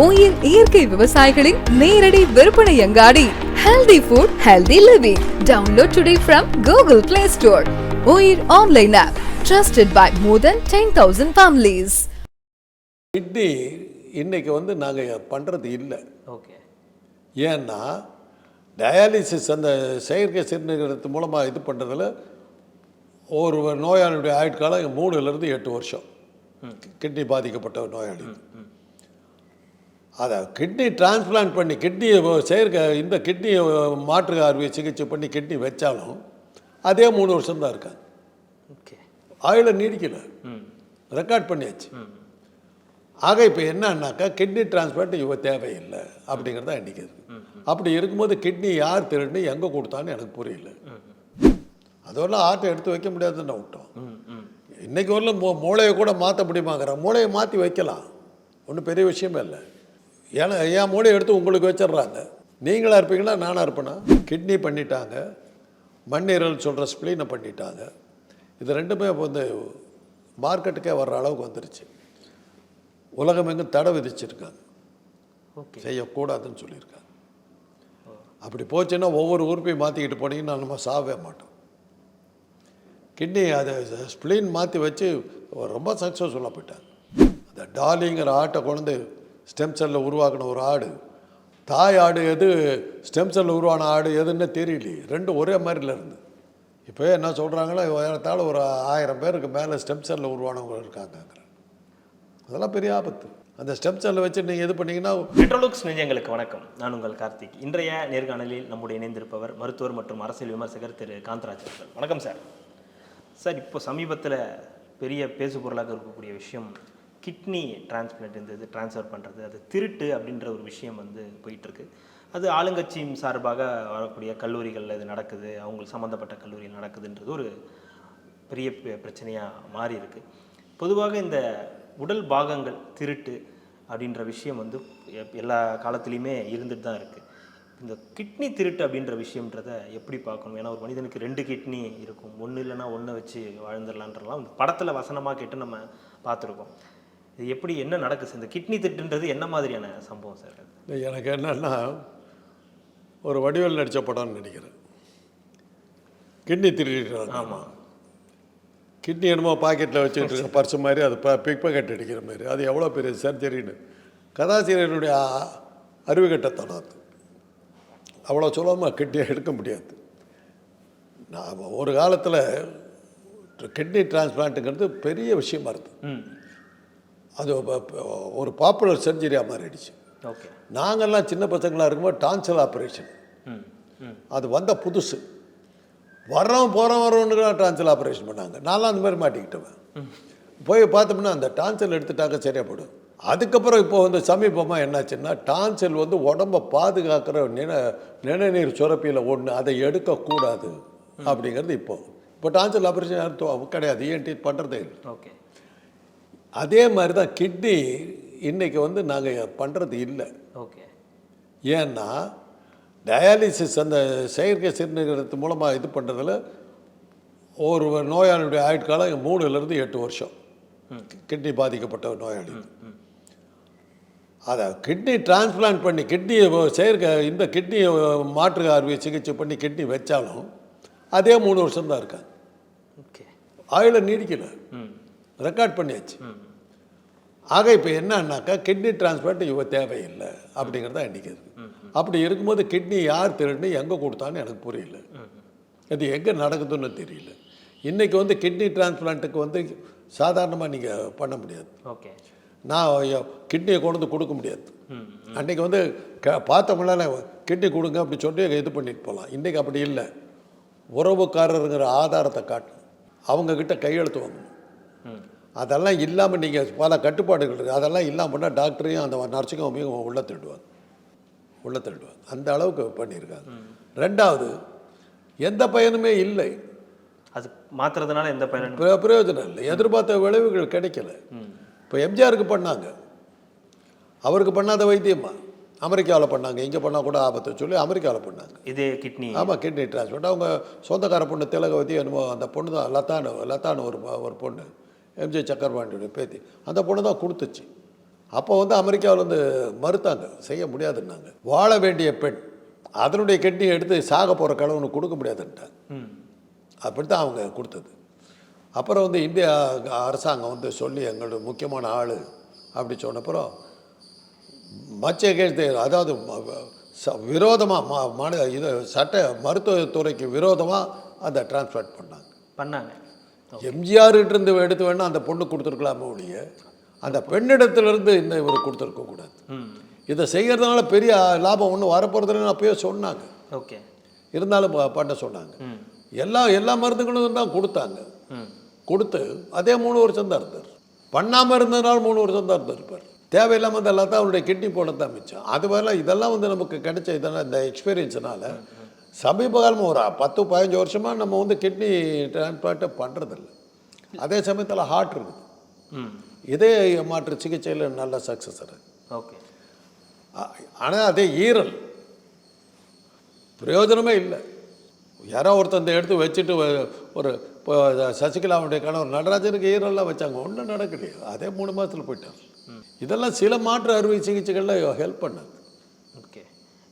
உயிர் இயற்கை விவசாயிகளின் நேரடி விற்பனை அங்காடி. Healthy food healthy living download today from Google Play Store Uyir online app trusted by more than ten thousand families kidney இன்னைக்கு வந்து நாங்கள் பண்ணுறது இல்லை. ஓகே. ஏன்னா டயாலிசிஸ் அந்த செயற்கை சிறுநீரகத்து மூலமாக இது பண்ணுறதுல ஒரு நோயாளியுடைய ஆயுட்காலம் மூணுலேருந்து எட்டு வருஷம். கிட்னி பாதிக்கப்பட்ட நோயாளி. அதை கிட்னி டிரான்ஸ்பிளான்ட் பண்ணி கிட்னியை செயற்கை இந்த கிட்னியை மாற்று அறுவை சிகிச்சை பண்ணி கிட்னி வச்சாலும் அதே மூணு வருஷம்தான் இருக்காங்க. ஓகே. ஆயுளை நீடிக்கல. ரெக்கார்ட் பண்ணியாச்சு. ஆக இப்போ என்னன்னாக்கா கிட்னி டிரான்ஸ்பிளான்ட் இவ தேவையில்லை அப்படிங்கிறத இன்றைக்கி இருக்கு. அப்படி இருக்கும்போது கிட்னி யார் திருடுன்னு எங்கே கொடுத்தான்னு எனக்கு புரியல. அதெல்லாம் ஆட்டை எடுத்து வைக்க முடியாதுன்னு விட்டோம். இன்னைக்கு வரல மூ மூளையை கூட மாற்ற முடியுமாங்கிற மூளையை மாற்றி வைக்கலாம். ஒன்றும் பெரிய விஷயமே இல்லை. ஏன்னா என் மூளையை எடுத்து உங்களுக்கு வச்சிடுறாங்க. நீங்களா இருப்பீங்களா? நானாக இருப்பேனா? கிட்னி பண்ணிட்டாங்க. மண்ணீரல் சொல்கிற ஸ்ப்ளீனை பண்ணிட்டாங்க. இது ரெண்டுமே இப்போ வந்து மார்க்கெட்டுக்கே வர்ற அளவுக்கு வந்துருச்சு. உலகம் எங்கும் தடை விதிச்சிருக்காங்க. செய்யக்கூடாதுன்னு சொல்லியிருக்காங்க. அப்படி போச்சுன்னா ஒவ்வொரு உறுப்பையும் மாற்றிக்கிட்டு போனீங்கன்னா நம்ம சாவே மாட்டோம். கிட்னி அதை ஸ்ப்ளீன் மாற்றி வச்சு ரொம்ப சக்ஸஸ்ஃபுல்லாக போயிட்டாங்க. அந்த டாலிங்கிற ஆட்டை கொண்டு ஸ்டெம் செல்லில் உருவாக்கின ஒரு ஆடு. தாய் ஆடு எது ஸ்டெம் செல்லில் உருவான ஆடு எதுன்னு தெரியலையே. ரெண்டும் ஒரே மாதிரில இருந்து. இப்போ என்ன சொல்கிறாங்களோ ஏறத்தாழ ஒரு ஆயிரம் பேருக்கு மேலே ஸ்டெம் செல்லில் உருவானவங்க இருக்காங்க. அதெல்லாம் பெரிய ஆபத்து. அந்த ஸ்டெம் செல்லை வச்சு நீங்கள் இது பண்ணீங்கன்னா மெட்ரோலுக்ஸ் நெஞ்சங்களுக்கு வணக்கம். நான் உங்கள் கார்த்திக். இன்றைய நேர்காணலில் நம்முடைய இணைந்திருப்பவர் மருத்துவர் மற்றும் அரசியல் விமர்சகர் திரு காந்தராஜ் அவர்கள். வணக்கம் சார். சார் இப்போ சமீபத்தில் பெரிய பேசுபொருளாக இருக்கக்கூடிய விஷயம் கிட்னி டிரான்ஸ்பிளான்ட் இந்த இது ட்ரான்ஸ்ஃபர் பண்ணுறது அது திருட்டு அப்படின்ற ஒரு விஷயம் வந்து போயிட்டுருக்கு. அது ஆளுங்கட்சியும் சார்பாக வரக்கூடிய கல்லூரிகளில் இது நடக்குது அவங்க சம்மந்தப்பட்ட கல்லூரியில் நடக்குதுன்றது ஒரு பெரிய பிரச்சனையாக மாறி இருக்குது பொதுவாக இந்த உடல் பாகங்கள் திருட்டு அப்படின்ற விஷயம் வந்து எப்- எல்லா காலத்துலேயுமே இருந்துட்டு தான் இருக்குது இந்த கிட்னி திருட்டு அப்படின்ற விஷயம்ன்றத எப்படி பார்க்கணும்? ஏன்னா ஒரு மனிதனுக்கு ரெண்டு கிட்னி இருக்கும். ஒன்று இல்லைன்னா ஒன்றை வச்சு வாழ்ந்துடலான்றலாம் படத்தில் வசனமாக கேட்டு நம்ம பார்த்துருக்கோம். இது எப்படி என்ன நடக்குது இந்த கிட்னி திருட்டுன்றது என்ன மாதிரியான சம்பவம் சார் எனக்கு என்னன்னா ஒரு வடிவேல் நடித்த படம்னு நினைக்கிறேன். கிட்னி திருடிட்டு ஆமாம் கிட்னி என்னமோ பாக்கெட்டில் வச்சுக்கிட்டு இருக்க பர்ஸ் மாதிரி அது ப பிக் பாக்கெட் அடிக்கிற மாதிரி. அது எவ்வளோ பெரிய சர்ஜரின்னு கதாசிரியனுடைய அ- அறிவுகட்டத்தனம் அது அவ்வளோ சுலபமாக கிட்னியை எடுக்க முடியாது. நான் ஒரு காலத்தில் கிட்னி டிரான்ஸ்பிளான்ட்டுங்கிறது பெரிய விஷயமா இருந்தது. ம். அது ஒரு பாப்புலர் சர்ஜரியாக மாறிடுச்சு. ஓகே நாங்கள்லாம் சின்ன பசங்களாக இருக்கும்போது டான்சல் ஆப்ரேஷன் அது வந்த புதுசு. வர்றவன் போகிறவன் வரவனுக்குலாம் டான்சல் ஆப்ரேஷன் பண்ணாங்க. நான்லாம் அந்த மாதிரி மாட்டிக்கிட்டவன். போய் பார்த்தோம்னா அந்த டான்சல் எடுத்துட்டாக்க சரியாக போடும் அதுக்கப்புறம் இப்போ வந்து சமீபமாக என்னாச்சுன்னா டான்சல் வந்து உடம்பை பாதுகாக்கிற நின நிணநீர் சுரப்பியில் ஒன்று அதை எடுக்கக்கூடாது அப்படிங்கிறது இப்போ. இப்போ டான்சல் ஆப்ரேஷன் யாரும் கிடையாது. ஏன்டி பண்ணுறதே இல்லை. ஓகே அதே மாதிரி தான் கிட்னி இன்னைக்கு வந்து நாங்கள் பண்ணுறது இல்லை. ஓகே. ஏன்னா டயாலிசிஸ் அந்த செயற்கை சிறுநீரகத்து மூலமாக இது பண்ணுறதுல ஒரு நோயாளியுடைய ஆயுட்காலம் மூணுலேருந்து எட்டு வருஷம். கிட்னி பாதிக்கப்பட்ட நோயாளி. அதை கிட்னி டிரான்ஸ்பிளான்ட் பண்ணி கிட்னியை செயற்கை இந்த கிட்னியை மாற்று அறுவை சிகிச்சை பண்ணி கிட்னி வச்சாலும் அதே மூணு வருஷம்தான் இருக்காங்க. ஓகே. ஆயுளை நீடிக்கல. ரெக்கார்ட் பண்ணியாச்சு. ஆக இப்போ என்னன்னாக்கா கிட்னி டிரான்ஸ்பிளான்ட் இவ தேவையில்லை அப்படிங்கிறத இன்றைக்கி இருக்கு அப்படி இருக்கும்போது கிட்னி யார் திருடுன்னு எங்கே கொடுத்தான்னு எனக்கு புரியல. அது எங்கே நடக்குதுன்னு தெரியல. இன்றைக்கி வந்து கிட்னி டிரான்ஸ்பிளான்ட்டுக்கு வந்து சாதாரணமாக நீங்கள் பண்ண முடியாது. ஓகே. நான் கிட்னியை கொண்டு வந்து கொடுக்க முடியாது. அன்றைக்கி வந்து க பார்த்தவங்களால கிட்னி கொடுங்க அப்படி சொல்லி இது பண்ணிட்டு போகலாம் இன்றைக்கி அப்படி இல்லை. உறவுக்காரருங்கிற ஆதாரத்தை காட்டு அவங்கக்கிட்ட கையெழுத்து வாங்கணும். அதெல்லாம் இல்லாமல் நீங்கள் பல கட்டுப்பாடுகள் இருக்குது அதெல்லாம் இல்லாமல் டாக்டரையும் அந்த நர்சிங் ஹோமையும் உள்ளே திருடுவாங்க. உள்ளே திருடுவாங்க. அந்த அளவுக்கு பண்ணியிருக்காங்க. ரெண்டாவது எந்த பயனுமே இல்லை. அது மாத்துறதுனால எந்த பயனும் பிர- பிரயோஜனம் இல்லை. எதிர்பார்த்த விளைவுகள் கிடைக்கல. இப்போ எம்ஜிஆருக்கு பண்ணாங்க. அவருக்கு பண்ணாத வைத்தியமா? அமெரிக்காவில் பண்ணாங்க. இங்கே பண்ணால் கூட ஆபத்தை சொல்லி அமெரிக்காவில் பண்ணாங்க. இதே கிட்னி. ஆமாம் கிட்னி டிரான்ஸ்பிளான்ட் அவங்க சொந்தக்கார பொண்ணு திலகவதி என்னமோ அந்த பொண்ணு தான் லத்தானு லத்தானு ஒரு ஒரு பொண்ணு. எம்ஜி சக்கரபாண்டியோட பேத்தி. அந்த பொண்ணு தான் கொடுத்துச்சு. அப்போ வந்து அமெரிக்காவில் வந்து மறுத்தாங்க. செய்ய முடியாதுன்னாங்க. வாழ வேண்டிய பெண் அதனுடைய கிட்னி எடுத்து சாக போகிற கடவுளுக்கு கொடுக்க முடியாதுன்ட்டாங்க. ம். அப்படி தான் அவங்க கொடுத்தது. அப்புறம் வந்து இந்தியா அரசாங்கம் வந்து சொல்லி எங்களோட முக்கியமான ஆள் அப்படி சொன்னப்புறம் மச்ச கேட்டு அதாவது விரோதமாக மன இது சட்ட மருத்துவத்துறைக்கு விரோதமாக அதை டிரான்ஸ்போர்ட் பண்ணாங்க. பண்ணாங்க. எம்ஜிஆர்கிட்ட இருந்து எடுத்து வேணால் அந்த பொண்ணு கொடுத்துருக்கலாமே ஒழிய அந்த பெண்ணிடத்திலிருந்து இந்த இவர் கொடுத்துருக்க கூடாது. ம். இதை செய்கிறதுனால பெரிய லாபம் ஒன்றும் வரப்போகிறதுன்னு அப்பயே சொன்னாங்க. ஓகே இருந்தாலும் பண்ண சொன்னாங்க. எல்லா எல்லா மருந்துகளும் தான் கொடுத்தாங்க. கொடுத்து அதே மூணு வருஷம் தான் இருந்தார். பண்ணாமல் இருந்ததுனால மூணு வருஷம் தான் இருந்திருப்பார் தேவையில்லாமல் இந்த எல்லாத்தையும் அவருடைய கிட்னி போட தான் மிச்சம். அது மாதிரிலாம் இதெல்லாம் வந்து நமக்கு கிடைச்ச இதெல்லாம் இந்த எக்ஸ்பீரியன்ஸ்னால சமீப காலமாக ஒரு பத்து பதினஞ்சு வருஷமாக நம்ம வந்து கிட்னி டிரான்ஸ்பிளான்ட்டை பண்ணுறதில்ல அதே சமயத்தில் ஹார்ட் இருக்குது. ம். இதய மாற்று சிகிச்சையில் நல்ல சக்ஸஸ் இருக்குது ஓகே. ஆனால் அதே ஈரல். பிரயோஜனமே இல்லை. யாரோ ஒருத்தன் இந்த எடுத்து வச்சுட்டு ஒரு இப்போ சசிகலாவுடைய கணவர் நடராஜனுக்கு ஈரல்லாம் வச்சாங்க. ஒன்றும் நடக்கலையே. அதே மூணு மாதத்தில் போயிட்டார். இதெல்லாம் சில மாற்று அறுவை சிகிச்சைகளில் ஹெல்ப் பண்ணாது. ஓகே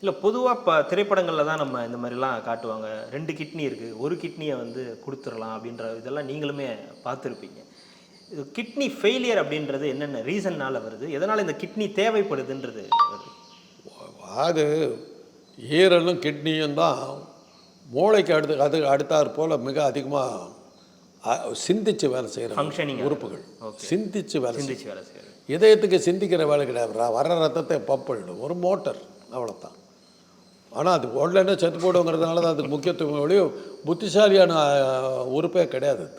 இல்லை பொதுவாக இப்போ திரைப்படங்களில் தான் நம்ம இந்த மாதிரிலாம் காட்டுவாங்க. ரெண்டு கிட்னி இருக்குது ஒரு கிட்னியை வந்து கொடுத்துடலாம் அப்படின்ற இதெல்லாம் நீங்களுமே பார்த்துருப்பீங்க. இது கிட்னி ஃபெயிலியர் அப்படின்றது என்னென்ன ரீசன்னால் வருது? எதனால் இந்த கிட்னி தேவைப்படுதுன்றது அது ஈரலும் கிட்னியும் தான் மூளைக்கு அடுத்து அது அடுத்தாற் போல் மிக அதிகமாக சிந்திச்சு வேலை செய்கிற Functioning உறுப்புகள். சிந்திச்சு வேலை. சிந்திச்சு வேலை செய்யுது இதயத்துக்கு சிந்திக்கிற வேலை கிடையாது. வர ரத்தத்தை பம்ப் பண்ணிடும். ஒரு மோட்டர் அவ்வளோதான் ஆனால் அது உடனே செத்து போடுங்கிறதுனால தான் அதுக்கு முக்கியத்துவம் ஒழிய புத்திசாலியான உறுப்பே கிடையாது அது.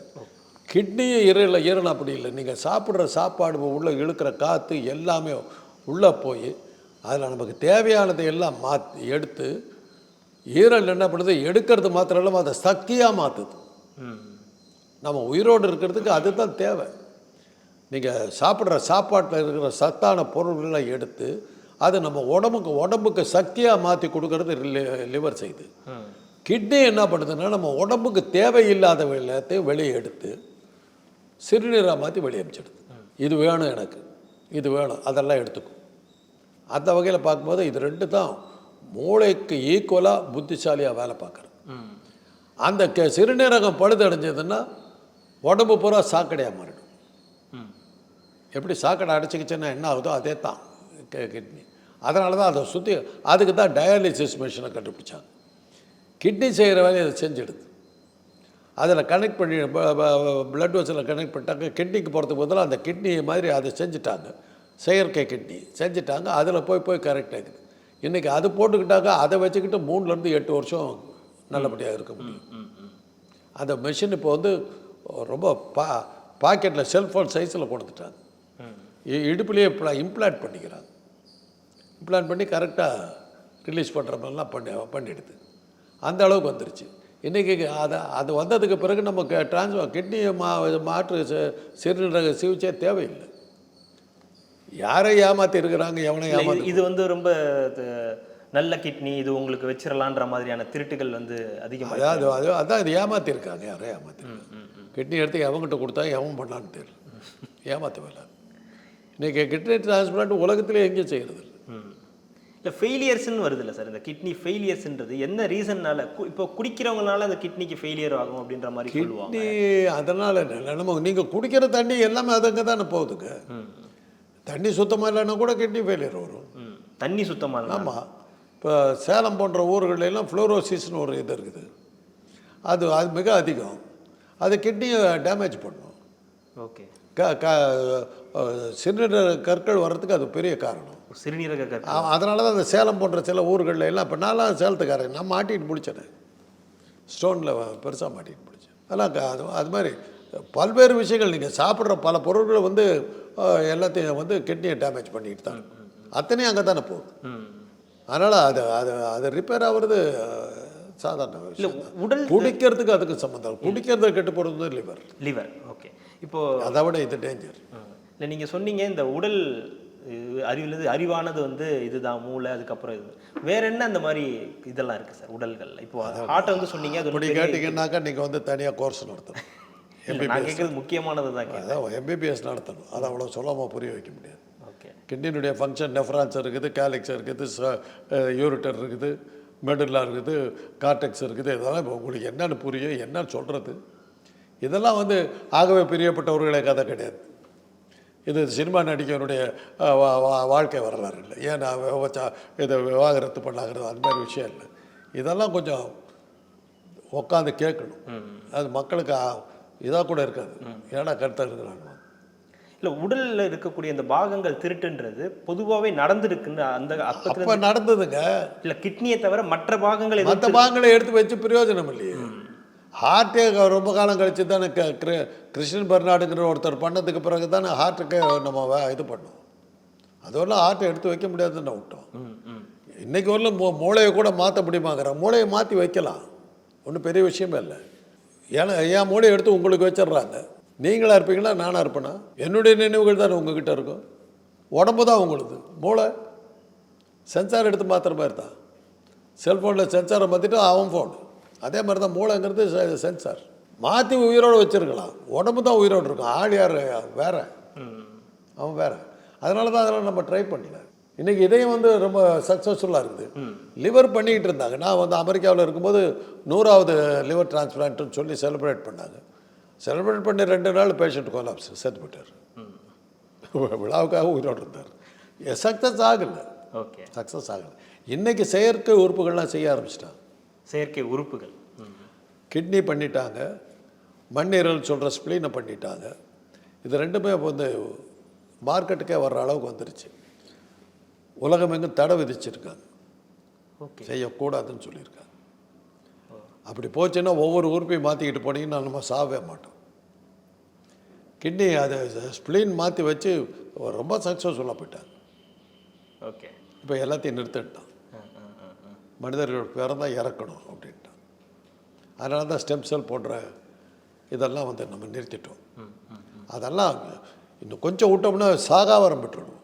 கிட்னி இறையில் ஈரல் அப்படி இல்லை. நீங்கள் சாப்பிட்ற சாப்பாடு உள்ளே இழுக்கிற காற்று எல்லாமே உள்ளே போய் அதில் நமக்கு தேவையானதை எல்லாம் மாற்றி எடுத்து ஈரல் என்ன பண்ணுது? எடுக்கிறது மாத்திரம் இல்லாமல் அதை சக்தியாக மாற்றுது ம் நம்ம உயிரோடு இருக்கிறதுக்கு அதுதான் தேவை. நீங்கள் சாப்பிட்ற சாப்பாட்டில் இருக்கிற சத்தான பொருள்களை எடுத்து அது நம்ம உடம்புக்கு உடம்புக்கு சக்தியாக மாற்றி கொடுக்கறது லிவர் செய்யுது ம் கிட்னி என்ன பண்ணுதுன்னா நம்ம உடம்புக்கு தேவையில்லாத எல்லாத்தையும் வெளியே எடுத்து சிறுநீராக மாற்றி வெளியே அமிச்சிடுது. இது வேணும் எனக்கு. இது வேணும். அதெல்லாம் எடுத்துக்கும். அந்த வகையில் பார்க்கும்போது இது ரெண்டு தான் மூளைக்கு ஈக்குவலாக புத்திசாலியாக வேலை பார்க்குறது. அந்த க சிறுநீரகம் பழுதடைஞ்சதுன்னா உடம்பு பூரா சாக்கடையாக மாறிடும். எப்படி சாக்கடை அடைச்சிக்கிச்சுன்னா என்ன ஆகுதோ அதே தான் கிட்னி. அதனால தான் அதை சுற்றி அதுக்கு தான் டயாலிசிஸ் மிஷினை கண்டுபிடிச்சாங்க. கிட்னி செய்கிற வேலையை அதை செஞ்சிடுது. அதில் கனெக்ட் பண்ணி பிளட் வெசலில் கனெக்ட் பண்ணிட்டாங்க. கிட்னிக்கு போகிறதுக்கு பதிலாக அந்த கிட்னி மாதிரி அதை செஞ்சுட்டாங்க. செயற்கை கிட்னி செஞ்சுட்டாங்க. அதில் போய் போய் கரெக்ட் ஆகுது. இன்றைக்கி அது போட்டுக்கிட்டாக்க அதை வச்சுக்கிட்டு மூணுலேருந்து எட்டு வருஷம் நல்லபடியாக இருக்க முடியும். அந்த மிஷின் இப்போ வந்து ரொம்ப பா பாக்கெட்டில் செல்ஃபோன் சைஸில் கொடுத்துட்டாங்க இடுப்புலேயே இம்ப்ளான்ட் பண்ணிக்கிறாங்க. இம்ப்ளான்ட் பண்ணி கரெக்டாக ரிலீஸ் பண்ணுற மாதிரிலாம் பண்ணி பண்ணிடுது. அந்த அளவுக்கு வந்துருச்சு. இன்றைக்கி அதை அது வந்ததுக்கு பிறகு நம்ம டிரான்ஸ்ஃபர் கிட்னி மா மாற்று சிறுநீரக சிகிச்சை தேவையில்லை. யாரை ஏமாற்றி இருக்கிறாங்க எவனை இல்ல, இது- ஏமாத்தி இது வந்து ரொம்ப நல்ல கிட்னி இது உங்களுக்கு வச்சிடலான்ற மாதிரியான திருட்டுகள் வந்து அதிகமாக அதாவது அது அதான் இது ஏமாற்றிருக்காங்க யாரோ ஏமாற்றிருக்காங்க கிட்னி எடுத்து எவன்கிட்ட கொடுத்தா எவன் பண்ணான்னு தெரியல. ஏமாற்ற வேலை இன்றைக்கி கிட்னி டிரான்ஸ்பிளான்ட் உலகத்திலே எங்கேயும் செய்கிறது இல்லை ஃபெயிலியர்ஸ்னு வருது இல்லை சார் இந்த கிட்னி ஃபெயிலியர்ஸ்ன்றது என்ன ரீசன்னால இப்போ குடிக்கிறவங்கனால அந்த கிட்னிக்கு ஃபெயிலியர் ஆகும் அப்படின்ற மாதிரி சொல்லுவாங்க. அதனால் நம்ம நீங்கள் குடிக்கிற தண்ணி எல்லாமே அதுங்க தானே போகுதுங்க. தண்ணி சுத்தமாக இல்லைன்னா கூட கிட்னி ஃபெயிலியர் வரும். தண்ணி சுத்தமாக ஆமாம் இப்போ சேலம் போன்ற ஊர்கள்ல எல்லாம் ஃப்ளோரோசிஸ்னு ஒரு இது இருக்குது. அது அது மிக அதிகம். அது கிட்னியை டேமேஜ் பண்ணும். ஓகே. க க சிறுநீரக கற்கள் வர்றதுக்கு அது பெரிய காரணம். சிறுநீரக கற்கள். அதனால தான் அந்த சேலம் போன்ற சில ஊர்களில் எல்லாம் இப்போ நான்லாம் சேலத்துக்காரன். நான் மாட்டிட்டு முடிச்சேன். ஸ்டோனில் பெருசாக மாட்டிட்டு முடிச்சேன். அதெல்லாம் அது அது மாதிரி பல்வேறு விஷயங்கள். நீங்கள் சாப்பிட்ற பல பொருட்களை வந்து எல்லாத்தையும் வந்து கிட்னியை டேமேஜ் பண்ணிட்டு தான். அத்தனையும் அங்கே தானே போகுது. அதனால் அது அது அது ரிப்பேர் ஆகுறது சாதாரண விஷயம் உடல் குடிக்கிறதுக்கு அதுக்கு சம்மந்தம். குடிக்கிறது கெட்டு போகிறது லிவர் லிவர் ஓகே இப்போ அதை விட இது டேஞ்சர் இல்லை நீங்கள் சொன்னீங்க இந்த உடல் இது அறிவுலது அறிவானது வந்து இதுதான் மூளை அதுக்கப்புறம் இது. வேற என்ன அந்த மாதிரி இதெல்லாம் இருக்குது சார் உடல்கள் இப்போ ஹார்ட்டை வந்து சொன்னீங்க அது இப்படி கேட்டிங்கன்னாக்கா நீங்கள் வந்து தனியாக கோர்ஸ் நடத்தணும். நான் கேட்குறது முக்கியமானது தான் அதான் எம்பிபிஎஸ் நடத்தணும். அதை அவ்வளோ சொல்லாமல் புரிய வைக்க முடியாது. ஓகே. கிட்னியினுடைய ஃபங்க்ஷன் நெஃப்ரான்ஸ் இருக்குது கேலிக்ஸ் இருக்குது யூரிட்டர் இருக்குது மெடுலா இருக்குது கார்டெக்ஸ் இருக்குது. இதெல்லாம் இப்போ உங்களுக்கு என்னென்னு புரியும் என்னன்னு சொல்கிறது இதெல்லாம் வந்து ஆகவே பிரியப்பட்டவர்களே கதை கிடையாது. இது சினிமா வா- வாழ்க்கை வரலாறு இல்லை. ஏன் விவச்சா இதை விவாகரத்து பண்ணாங்கிறது அந்த மாதிரி விஷயம் இல்லை. இதெல்லாம் கொஞ்சம் உட்காந்து கேட்கணும். அது மக்களுக்கு இதாக கூட இருக்காது. ஏன்னா கருத்தாக இருக்கிறாங்க? இல்லை உடலில் இருக்கக்கூடிய இந்த பாகங்கள் திருட்டுன்றது பொதுவாகவே நடந்திருக்குன்னு அந்த அப்போ நடந்ததுங்க. இல்லை கிட்னியை தவிர மற்ற பாகங்கள் மற்ற பாகங்களை எடுத்து வச்சு பிரயோஜனம் இல்லையே. ஹார்ட்டே ரொம்ப காலம் கழிச்சு தானே க- கிரு- கிருஷ்ணன் பெர்னாடுங்கிற ஒருத்தர் பண்ணதுக்கு பிறகு தானே ஹார்ட்டுக்கு நம்ம இது பண்ணோம் அதெல்லாம் ஹார்ட்டை எடுத்து வைக்க முடியாதுன்னு விட்டோம். ம், ம். இன்னைக்கு வரல மூ மூளையை கூட மாற்ற முடியுமாங்கிறான் மூளையை மாற்றி வைக்கலாம். ஒன்றும் பெரிய விஷயமே இல்லை. ஏன்னா என் மூளையை எடுத்து உங்களுக்கு வச்சிடுறாங்க. நீங்களா இருப்பீங்களா? நானாக இருப்பேனா? என்னுடைய நினைவுகள் தானே உங்ககிட்ட இருக்கும். உடம்பு தான் உங்களுது. மூளை சென்சார் எடுத்து மாற்றுற மாதிரி தான். செல்ஃபோனில் சென்சாரை மாற்றிட்டு அவன் ஃபோன் அதே மாதிரி தான் மூளைங்கிறது சென்சார் மாற்றி உயிரோடு வச்சுருக்கலாம். உடம்பு தான் உயிரோடு இருக்கும். ஆள் யார்? வேற. அவன் வேற. அதனால தான் அதெல்லாம் நம்ம ட்ரை பண்ணல. இன்றைக்கி இதயம் வந்து ரொம்ப சக்ஸஸ்ஃபுல்லாக இருக்குது. லிவர் பண்ணிக்கிட்டு இருந்தாங்க. நான் வந்து அமெரிக்காவில் இருக்கும்போது நூறாவது லிவர் டிரான்ஸ்பிளான்ட்னு சொல்லி செலிப்ரேட் பண்ணாங்க. செலிப்ரேட் பண்ணி ரெண்டு நாள் பேஷண்ட் கொலாப்ஸ் செத்து போயிட்டார். விழாவுக்காக உயிரோடு இருந்தார். சக்ஸஸ் ஆகலை. ஓகே சக்ஸஸ் ஆகலை. இன்றைக்கி செயற்கை உறுப்புகள்லாம் செய்ய ஆரம்பிச்சிட்டாங்க. செயற்கை உறுப்புகள். கிட்னி பண்ணிட்டாங்க மண்ணீரல் சொல்கிற ஸ்ப்ளீனை பண்ணிட்டாங்க. இது ரெண்டுமே வந்து மார்க்கெட்டுக்கே வர்ற அளவுக்கு வந்துருச்சு. உலகம் எங்கும் தடை விதிச்சிருக்காங்க. செய்யக்கூடாதுன்னு சொல்லியிருக்காங்க. அப்படி போச்சுன்னா ஒவ்வொரு உறுப்பையும் மாற்றிக்கிட்டு போனீங்கன்னா நம்ம சாவே மாட்டோம். கிட்னி அதை ஸ்ப்ளீன் மாற்றி வச்சு ரொம்ப சக்ஸஸ்ஃபுல்லாக போயிட்டாங்க. ஓகே. இப்போ எல்லாத்தையும் நிறுத்திட்டான். மனிதர்கள் பிறந்தால் இறக்கணும் அப்படின்ட்டான். அதனால தான் ஸ்டெம் செல் போன்ற இதெல்லாம் வந்து நம்ம நிறுத்திட்டோம். அதெல்லாம் இன்னும் கொஞ்சம் விட்டோம்னா சாகாவரம் பெற்றுடும்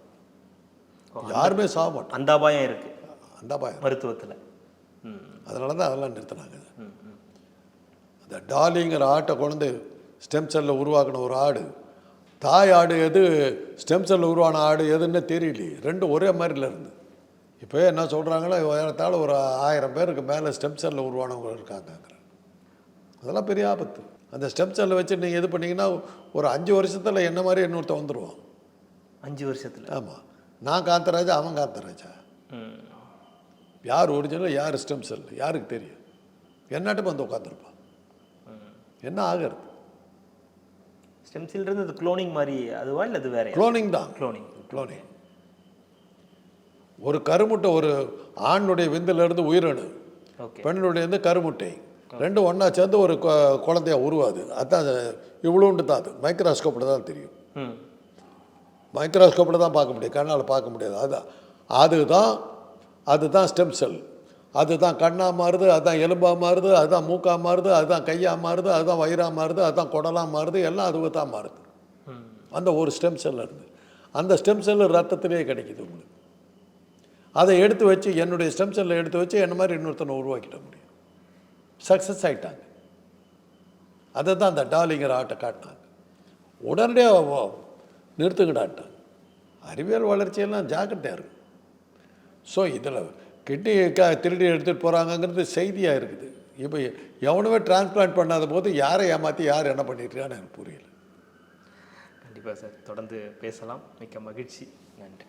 யாருமே சாக மாட்டோம். அந்த அபாயம் இருக்கு. அந்த பயம் மருத்துவத்தில். அதனால தான் அதெல்லாம் நிறுத்தினாங்க. அந்த டாலிங்கிற ஆட்டை கொண்டு ஸ்டெம் செல்லில் உருவாக்கின ஒரு ஆடு தாய் ஆடு எது ஸ்டெம் செல்லில் உருவான ஆடு எதுன்னு தெரியலையே. ரெண்டும் ஒரே மாதிரில இருந்து. இப்போ என்ன சொல்கிறாங்களோ ஏறத்தாழ ஒரு ஆயிரம் பேருக்கு மேலே ஸ்டெம் செல்லில் உருவானவங்க இருக்காங்கங்கிற. அதெல்லாம் பெரிய ஆபத்து. அந்த ஸ்டெம் செல்லை வச்சு நீங்கள் இது பண்ணீங்கன்னா ஒரு அஞ்சு வருஷத்தில் என்ன மாதிரி இன்னொருத்தன் வந்துடுவான் அஞ்சு வருஷத்தில். ஆமாம் நான் காந்தராஜா அவன் காந்தராஜா. யார் ஒரிஜினல் யார் ஸ்டெம் செல் யாருக்கு தெரியும்? என்னாட்டும் வந்து உட்காந்துருப்பான் என்ன ஆகிறது? ஸ்டெம் செல்ன்றது அது குளோனிங் மாதிரி அதுவா இல்லை அது வேற குளோனிங் தான். குளோனிங் குளோனிங் ஒரு கருமுட்டை ஒரு ஆணுடைய விந்திலிருந்து உயிரணு இருந்து கருமுட்டை. ரெண்டும் ஒன்றா சேர்ந்து ஒரு குழந்தையா உருவாது. அதான் இவ்வளோண்டு தான் அது. மைக்ரோஸ்கோப்பில் தான் தெரியும். ம். மைக்ரோஸ்கோப்பில் தான் பார்க்க முடியும். கண்ணால் பார்க்க முடியாது. அதுதான் அதுதான் அதுதான் ஸ்டெம் செல். அதுதான் கண்ணாக மாறுது அதுதான் எலும்பாக மாறுது அதுதான் மூக்காக மாறுது அதுதான் கையாக மாறுது அதுதான் வயிறாக மாறுது அதுதான் குடலாக மாறுது எல்லாம் அதுக்கு தான் மாறுது அந்த ஒரு ஸ்டெம் செல் இருந்து அந்த ஸ்டெம் செல்லு ரத்தத்திலே கிடைக்குது உங்களுக்கு. அதை எடுத்து வச்சு என்னுடைய ஸ்டெம் செல்லை எடுத்து வச்சு என்ன மாதிரி இன்னொருத்தனை உருவாக்கிட முடியும்? சக்ஸஸ் ஆகிட்டாங்க அதை தான் அந்த டாலிங்கிற ஆட்டை காட்டினாங்க. உடனடியாக நிறுத்துக்கிடாட்டாங்க அறிவியல் வளர்ச்சியெல்லாம் ஜாக்கிரதையாக இருக்கும் ஸோ இதில் கிட்னி க திருடி எடுத்துகிட்டு போகிறாங்கங்கிறது செய்தியாக இருக்குது. இப்போ எவனுமே டிரான்ஸ்பிளான்ட் பண்ணாத போது யாரை ஏமாற்றி யார் என்ன பண்ணிட்டுருக்கான்னு எனக்கு புரியல. கண்டிப்பாக சார். தொடர்ந்து பேசலாம். மிக்க மகிழ்ச்சி. நன்றி.